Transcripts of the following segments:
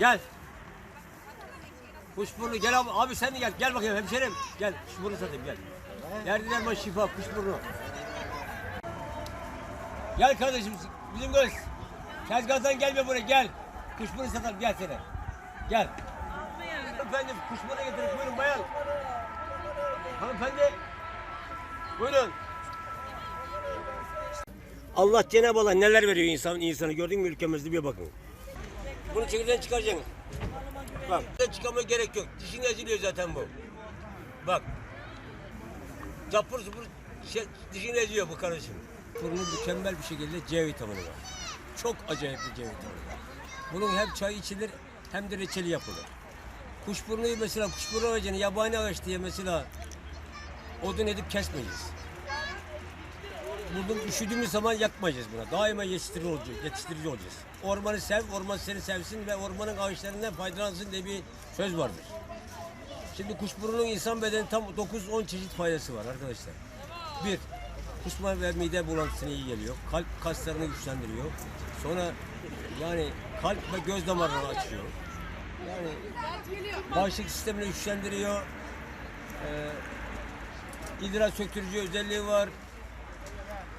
Gel. Kuşburnu gel abi, abi sen de gel. Gel bakayım hemşerim. Gel kuşburnu satayım gel. Yerdiler baş şifa kuşburnu. Gel kardeşim bizim göz. Tezgahtan gelme buraya gel. Kuşburnu satalım gel seni. Gel. Efendim kuşburnu getirin buyurun bayan. Hanımefendi. Buyurun. Allah Cenab-ı Allah neler veriyor insan insana gördün mü ülkemizde bir bakın. Bunu çekirdeğini çıkaracaksın. Bak. Çıkarmaya gerek yok. Dişin eziliyor zaten bu. Bak. Capur supur şey, dişini eziyor bu kardeşim. Bunun mükemmel bir şekilde C vitamini var. Çok acayip bir C vitamini var. Bunun hem çay içilir hem de reçeli yapılır. Kuşburnuyu mesela kuşburnu ağacını yabani ağaç diye mesela odun edip kesmeyiz. Bunu üşüdüğümüz zaman yakmayacağız buna. Daima yetiştirici olacağız. Yetiştirici olacağız. Ormanı sev, orman seni sevsin ve ormanın ağaçlarından faydalansın diye bir söz vardır. Şimdi kuşburunun insan bedeni tam 9-10 çeşit faydası var arkadaşlar. Bir, kusma ve mide bulantısına iyi geliyor. Kalp kaslarını güçlendiriyor. Sonra yani kalp ve göz damarlarını açıyor. Yani bağışıklık sistemini güçlendiriyor. Ee, idrar söktürücü özelliği var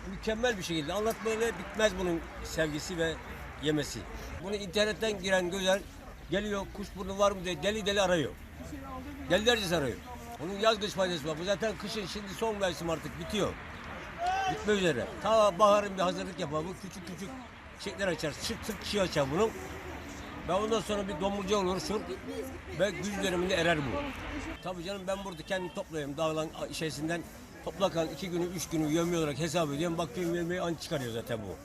mükemmel bir şekilde anlatmayla bitmez bunun sevgisi ve yemesi. Bunu internetten giren güzel geliyor kuşburnu var mı diye deli deli arıyor. Delilerce arıyor. Onun yaz kış faydası var. Bu zaten kışın şimdi son mevsim artık bitiyor. Bitme üzere. Ta baharın bir hazırlık yapar. Bu küçük küçük çiçekler açar. Sık sık çiğ açar bunun. Ve ondan sonra bir domurca oluşur. Ve güz döneminde erer bu. Tabii canım ben burada kendim topluyorum. Dağlan şeysinden toplakan iki günü, üç günü yövme olarak hesap ediyorum. Bakıyorum yövmeyi an çıkarıyor zaten bu.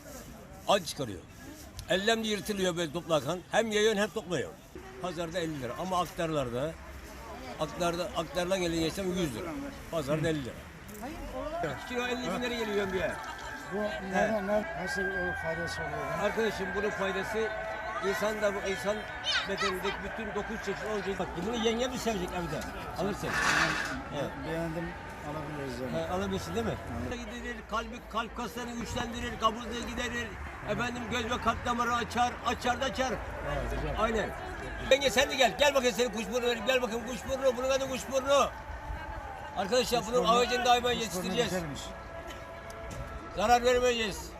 An çıkarıyor. Ellemde yırtılıyor böyle toplakan. Hem yayıyorsun hem topluyorsun. Pazarda 50 lira ama aktarlarda aktarda aktardan gelen yesem 100 lira. Pazarda 50 lira. Kilo 50 bin lira geliyor bir Bu neden, ne, nasıl o faydası oluyor? Arkadaşım bunun faydası insan da bu insan bedenindeki bütün 9 çeşit 10 çeşit. Bak bunu yenge mi sevecek evde? Alırsın. Evet. Beğendim, alabiliriz yani. Ha, alabilirsin değil mi? Giderir, kalbi, kalp kaslarını güçlendirir, kabızlığı giderir. Efendim göz ve kalp damarı açar, açar da açar. Evet, güzel. Aynen. Yenge sen de gel. Gel bakayım senin kuşburnu vereyim. Gel bakayım kuşburnu. Bunun adı kuşburnu. Arkadaşlar bunun ağacını daima yetiştireceğiz. Güzelmiş. Zarar vermeyeceğiz.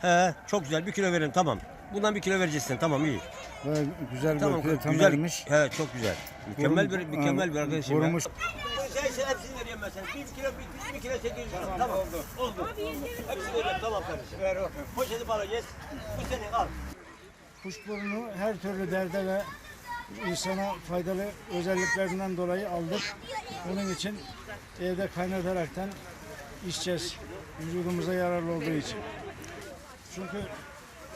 He, çok güzel. Bir kilo verin tamam. Bundan bir kilo vereceksin. Tamam iyi. Böyle güzel Tamam bir güzel. tamermiş. He çok güzel. Mükemmel bir mükemmel bir arkadaşım. Vurmuş. Sen sen hepsini veriyorum ben sana. Bir kilo bir, bir kilo 800 lira. Tamam, oldu. Oldu. Hepsini veriyorum tamam kardeşim. Ver bakayım. Poşeti bana yes. Bu senin al. Kuşburnu her türlü derde ve insana faydalı özelliklerinden dolayı aldık. Bunun için evde kaynataraktan içeceğiz. Vücudumuza yararlı olduğu için. Çünkü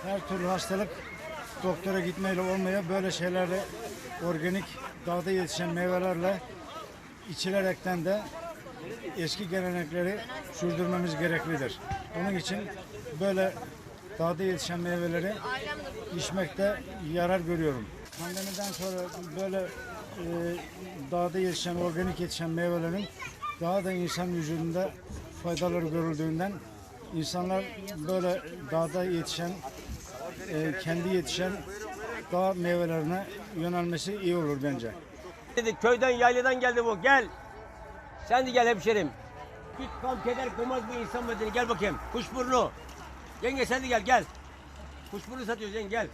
her türlü hastalık doktora gitmeyle olmaya böyle şeylerle organik dağda yetişen meyvelerle içilerekten de eski gelenekleri sürdürmemiz gereklidir. Bunun için böyle dağda yetişen meyveleri içmekte yarar görüyorum. Pandemiden sonra böyle e, dağda yetişen, organik yetişen meyvelerin daha da insan vücudunda faydaları görüldüğünden insanlar böyle dağda yetişen, e, kendi yetişen dağ meyvelerine yönelmesi iyi olur bence. Dedi köyden yayladan geldi bu. Gel. Sen de gel hemşerim. Git kam keder koymaz bu insan bedeni. Gel bakayım. Kuşburnu. Yenge sen de gel gel. Kuşburnu satıyoruz yenge gel.